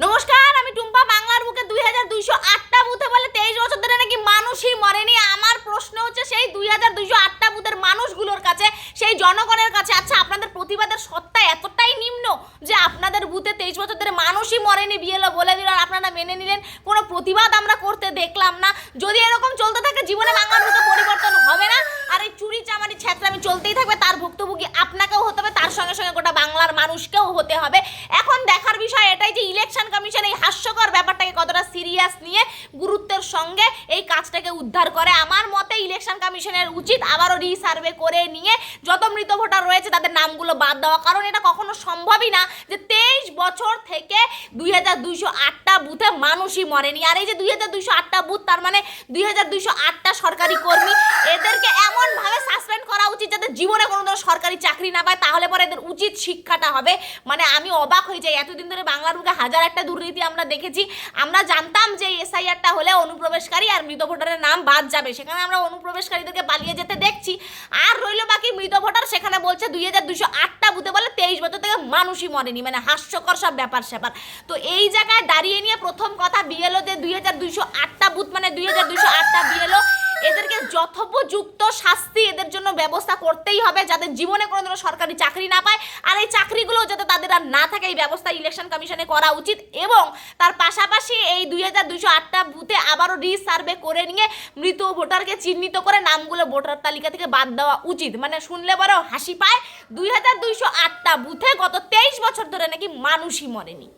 নমস্কার, আমি টুম্পা, বাংলার বুকে দুই হাজার দুইশো আটটা বুথে বলে তেইশ বছর ধরে নাকি মানুষই মরেনি। আমার প্রশ্ন হচ্ছে সেই দুই হাজার দুইশো আটটা বুথের মানুষগুলোর কাছে, সেই জনগণের কাছে আচ্ছা আপনাদের প্রতিবাদের সত্তা এতটাই নিম্ন যে আপনাদের বুথে তেইশ বছর ধরে মানুষই মরেনি বিএলও বলে দিল, আর আপনারা মেনে নিলেন, কোনো প্রতিবাদ আমরা করতে দেখলাম না। যদি এরকম চলতে থাকে, জীবনে বাংলার বুথে পরিবর্তন হবে না। আর এই চুরি চামারি আমি চলতেই থাকবে, তার ভুক্তভোগী আপনাকেও হতে হবে, তার সঙ্গে সঙ্গে গোটা বাংলার মানুষকেও হতে হবে। এখন দেখার বিষয় ইলেকশন কমিশন এই হাস্যকর ব্যাপারটাকে কতটা সিরিয়াস নিয়ে গুরুত্বের সঙ্গে এই কাজটাকে উদ্ধার করে। আমার মতে ইলেকশন কমিশনের উচিত আবারও রিসার্ভে করে নিয়ে যত মৃত ভোটার রয়েছে তাদের নামগুলো বাদ দেওয়া। কারণ এটা কখনো সম্ভবই না যে তেইশ বছর থেকে দুই হাজার দুইশো আটটা বুথে মানুষই মরেনি। আর এই যে দুই হাজার দুইশো আটটা বুথ, তার মানে দুই হাজার দুইশো আটটা সরকারি কর্মী, এদেরকে এমনভাবে উচিত যাতে জীবনে কোনো ধরনের সরকারি চাকরি না পায়, তাহলে পরে এদের উচিত শিক্ষাটা হবে। মানে আমি অবাক হয়ে যাই, এতদিন ধরে বাংলার বুকে হাজার একটা দুর্নীতি আমরা দেখেছি। আমরা জানতাম যে এসআইআরটা হলে অনুপ্রবেশকারী আর মৃত ভোটারের নাম বাদ যাবে। সেখানে আমরা অনুপ্রবেশকারীদেরকে পালিয়ে যেতে দেখছি। আর রইল বাকি মৃত ভোটার, সেখানে বলছে দুই হাজার দুইশো আটটা বুথে বলে তেইশ বছর থেকে মানুষই মরেনি। মানে হাস্যকর সব ব্যাপার স্যাপার। তো এই জায়গায় দাঁড়িয়ে নিয়ে প্রথম কথা বিএলও যে দুই হাজার দুইশো আটটা বুথ মানে দুই হাজার দুইশো আটটা বিএলও যথোপযুক্ত শাস্তি এদের জন্য ব্যবস্থা করতেই হবে যাদের জীবনে কোনো ধরনের সরকারি চাকরি না পায়। আর এই চাকরিগুলো যাতে তাদের আর না থাকে, এই ব্যবস্থা ইলেকশন কমিশনে করা উচিত এবং তার পাশাপাশি এই দুই হাজার দুইশো আটটা বুথে আবারও রিসার্ভে করে নিয়ে মৃত ভোটারকে চিহ্নিত করে নামগুলো ভোটার তালিকা থেকে বাদ দেওয়া উচিত। মানে শুনলে বড় হাসি পায়, দুই হাজার দুইশো আটটা বুথে গত তেইশ বছর ধরে নাকি মানুষই মরেনি।